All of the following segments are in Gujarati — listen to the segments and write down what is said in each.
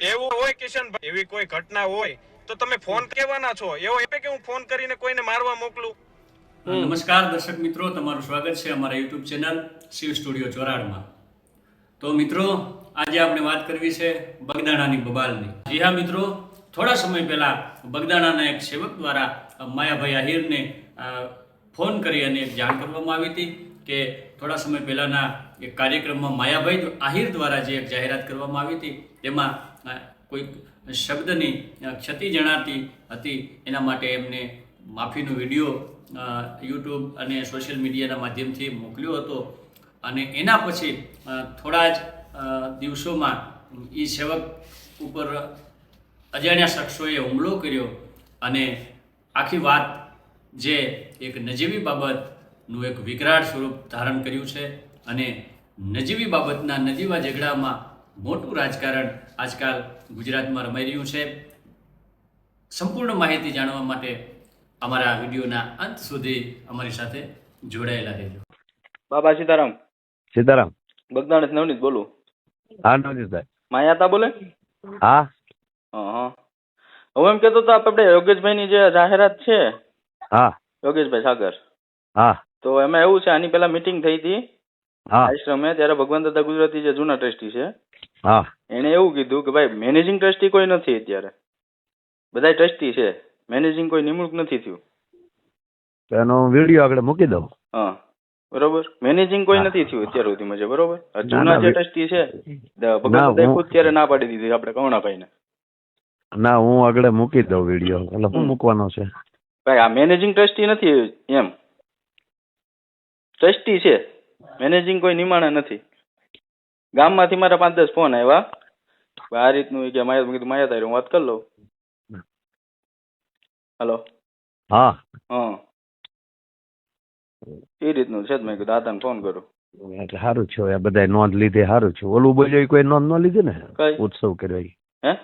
એવું હોય કિશનભાઈ એવી કોઈ ઘટના હોય, તો તમે ફોન કેવાના છો? એવો એપે કે હું ફોન કરીને કોઈને મારવા મોકલું? નમસ્કાર, દર્શક મિત્રો, તમારું સ્વાગત છે અમારા યુટ્યુબ ચેનલ શિવ સ્ટુડિયો ચોરાડમાં. તો મિત્રો, આજે આપણે વાત કરવી છે બગદાણાની બબાલની. જી હા, મિત્રો, થોડા સમય પહેલા બગદાણાના એક સેવક દ્વારા માયાભાઈ આહિરને ફોન કરી અને જાણ કરવામાં આવી હતી કે થોડા સમય પહેલાના એક કાર્યક્રમમાં માયાભાઈ આહિર દ્વારા જે એક જાહેરાત કરવામાં આવી હતી, તેમાં કોઈક કોઈ શબ્દની ક્ષતિ જણાતી હતી, એના માટે એમને માફીનો વીડિયો યુટ્યુબ અને સોશિયલ મીડિયાના માધ્યમથી મોકલ્યો હતો. અને એના પછી થોડા જ દિવસોમાં એ સેવક ઉપર અજાણ્યા શખ્સોએ હુમલો કર્યો અને આખી વાત જે એક નજીવી બાબતનું એક વિકરાળ સ્વરૂપ ધારણ કર્યું છે. અને નજીવી બાબતના નજીવા ઝઘડામાં મોટું રાજકારણ આજકાલ ગુજરાતમાં રમાઈ રહ્યું છે. સંપૂર્ણ માહિતી જાણવા માટે અમારા વિડીયોના અંત સુધી અમારી સાથે જોડાયેલા રહેજો. બાબા સીતારામ. સીતારામ. બગદાણેશ નવનીત બોલું. હા નવજીતભાઈ માયાતા બોલે? હા. હા હવે હું એમ કેતો તો આપણે યોગેશભાઈની જે જાહેરાત છે હા. યોગેશભાઈ સાગર. હા. તો એમાં એવું છે આની પેલા મીટિંગ થઈ હતી. આશ્રમે ત્યારે ભગવાન દાદા ગુજરાતી જે જૂના ટ્રસ્ટી છે હા. એણે એવું કીધું કે ભાઈ મેનેજિંગ ટ્રસ્ટી કોઈ નથી અત્યારે. બધા ટ્રસ્ટી છે. મેનેજિંગ કોઈ નિમણૂક નથી થયું. એનો વીડિયો આગળ મૂકી દઉં. હા. બરોબર? મેનેજિંગ કોઈ નથી થયું અત્યાર સુધીમાં છે બરોબર? જૂના જે ટ્રસ્ટી છે ના, ભગવાન દાદાએ હું- ખુદ ત્યારે ના પાડી દીધી આપણે કવણાભાઈને ના હું આગળ મૂકી દઉં વીડિયો. એટલે હું મૂકવાનો છે? ભાઈ આ મેનેજિંગ ટ્રસ્ટી નથી એમ. ટ્રસ્ટી છે. મેનેજિંગ કોઈ નિમાણે નથી. ગામમાંથી મારા પાંચ દસ ફોન આવ્યા. આ રીતનું કે માયા મેં કીધું માયા તારી હું વાત કરી લઉં. હલો હા. હા. એ રીતનું છે જ મેં કીધું દાદાને ફોન કરું. એટલે સારું છે આ બધા નોંધ લીધી સારું છે. ઓલું બોલ્યો એ કોઈ નોંધ ન લીધી ને? કઈ? ઉત્સવ કર્યો હે?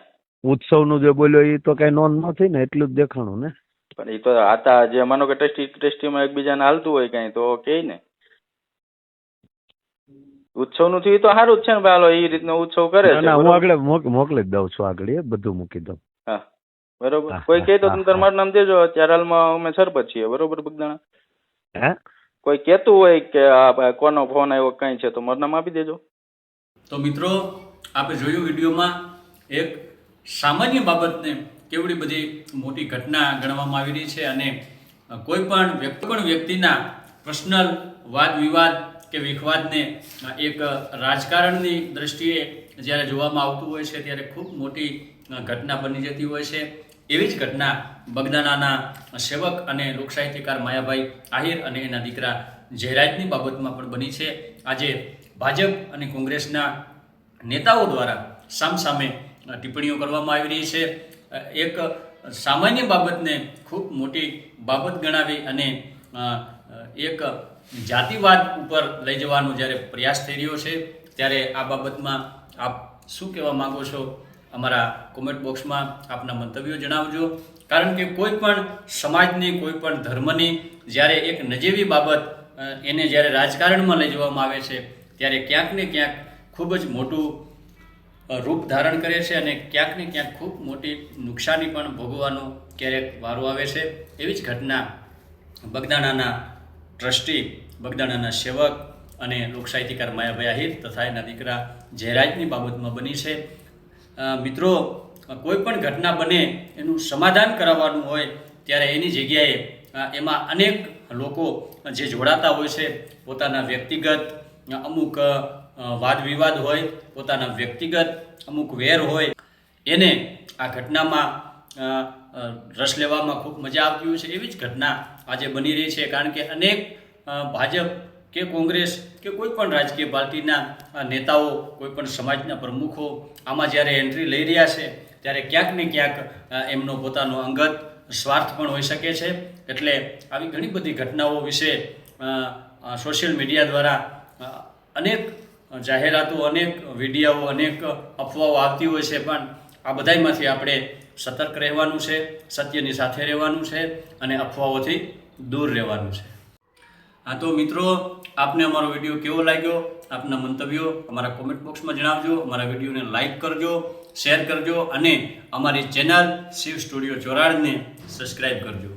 ઉત્સવનું જે બોલ્યો એ તો કઈ નોંધ ન થઈ ને એટલું જ દેખાણું ને? પણ એ તો હતા જે માનો કે ટેસ્ટી ટેસ્ટીમાં એકબીજાને હાલતું હોય કઈ તો કે ને? ઉત્સવનું થયું તો સારું જ છે ને ભાઈ. હાલો એ રીતનો ઉત્સવ કરે છે ના હું આગળ મોકલી જ દઉં છું આગળ બધું મૂકી દઉં. હા બરોબર. કોઈ કહે તો તમે તમારું મારું નામ દેજો અત્યારે હાલમાં અમે સરપંચ છીએ બરોબર બગદાણા? હે? કોઈ કહેતું હોય કે આ કોનો ફોન આવ્યો કઈ છે તો મારું નામ આપી દેજો. તો મિત્રો આપણે જોયું વિડીયોમાં એક સામાન્ય બાબતને કેવડી બધી મોટી ઘટના ગણવામાં આવી રહી છે અને કોઈ પણ વ્યક્તિ પણ વ્યક્તિના પર્સનલ વાદ વિવાદ કે વિખવાદને એક રાજકારણની દ્રષ્ટિએ જ્યારે જોવામાં આવતું હોય છે, ત્યારે ખૂબ મોટી ઘટના બની જતી હોય છે. એવી જ ઘટના બગદાણાના સેવક અને લોકસાહિત્યકાર માયાભાઈ આહિર અને એના દીકરા જયરાજની બાબતમાં પણ બની છે. આજે ભાજપ અને કોંગ્રેસના નેતાઓ દ્વારા સામસામે ટિપ્પણીઓ કરવામાં આવી રહી છે. એક સામાન્ય બાબતને ખૂબ મોટી બાબત ગણાવી અને એક જાતિવાદ ઉપર લઈ જવાનો જ્યારે પ્રયાસ થઈ રહ્યો છે, ત્યારે આ બાબતમાં આપ શું કહેવા માંગો છો? અમારા કોમેન્ટ બોક્સમાં આપના મંતવ્યો જણાવજો. કારણ કે કોઈ પણ સમાજની, કોઈ પણ ધર્મની જ્યારે એક નજીવી બાબત એને જ્યારે રાજકારણમાં લઈ જવામાં આવે છે, ત્યારે ક્યાંક ને ક્યાંક ખૂબ જ મોટું રૂપ ધારણ કરે છે અને ક્યાંક ને ક્યાંક ખૂબ મોટી નુકસાની પણ ભોગવવાનો ક્યારેક વારો આવે છે. એવી જ ઘટના બગદાણાના ટ્રસ્ટી, બગદાણાના સેવક અને લોકસાહિત્યકાર માયાભાઈ આહિર તથા એના દીકરા જયરાજની બાબતમાં બની છે. મિત્રો, કોઈ પણ ઘટના બને એનું સમાધાન કરાવવાનું હોય ત્યારે એની જગ્યાએ એમાં અનેક લોકો જે જોડાતા હોય છે, પોતાના વ્યક્તિગત અમુક વાદવિવાદ વાદ વિવાદ હોય, પોતાના વ્યક્તિગત અમુક વેર હોય, એને આ ઘટનામાં રસ લેવામાં ખૂબ મજા આવતી હોય છે એવી જ ઘટના આજે બની રહી છે, કારણ કે અનેક ભાજપ કે કોંગ્રેસ કે કોઈ પણ રાજકીય પાર્ટીના નેતાઓ, કોઈ પણ સમાજના પ્રમુખો આમાં જ્યારે એન્ટ્રી લઈ રહ્યા છે, ત્યારે ક્યાંક ને ક્યાંક એમનો પોતાનો અંગત સ્વાર્થ પણ હોઈ શકે છે. એટલે આવી ઘણી બધી ઘટનાઓ વિશે સોશિયલ મીડિયા દ્વારા અનેક જાહેરાતો, અનેક વિડીયાઓ, અનેક અફવાઓ આવતી હોય છે, પણ આ બધાયમાંથી આપણે સતર્ક રહેવાનું છે, સત્યની સાથે રહેવાનું છે અને અફવાઓથી દૂર રહેવાનું છે. હા તો મિત્રો, આપને અમારો વીડિયો કેવો લાગ્યો? આપના મંતવ્યો અમારા કોમેન્ટ બોક્સમાં જણાવજો. અમારા વિડીયોને લાઇક કરજો શેર કરજો અને અમારી ચેનલ શિવ સ્ટુડિયો ચોરાડને સબસ્ક્રાઈબ કરજો.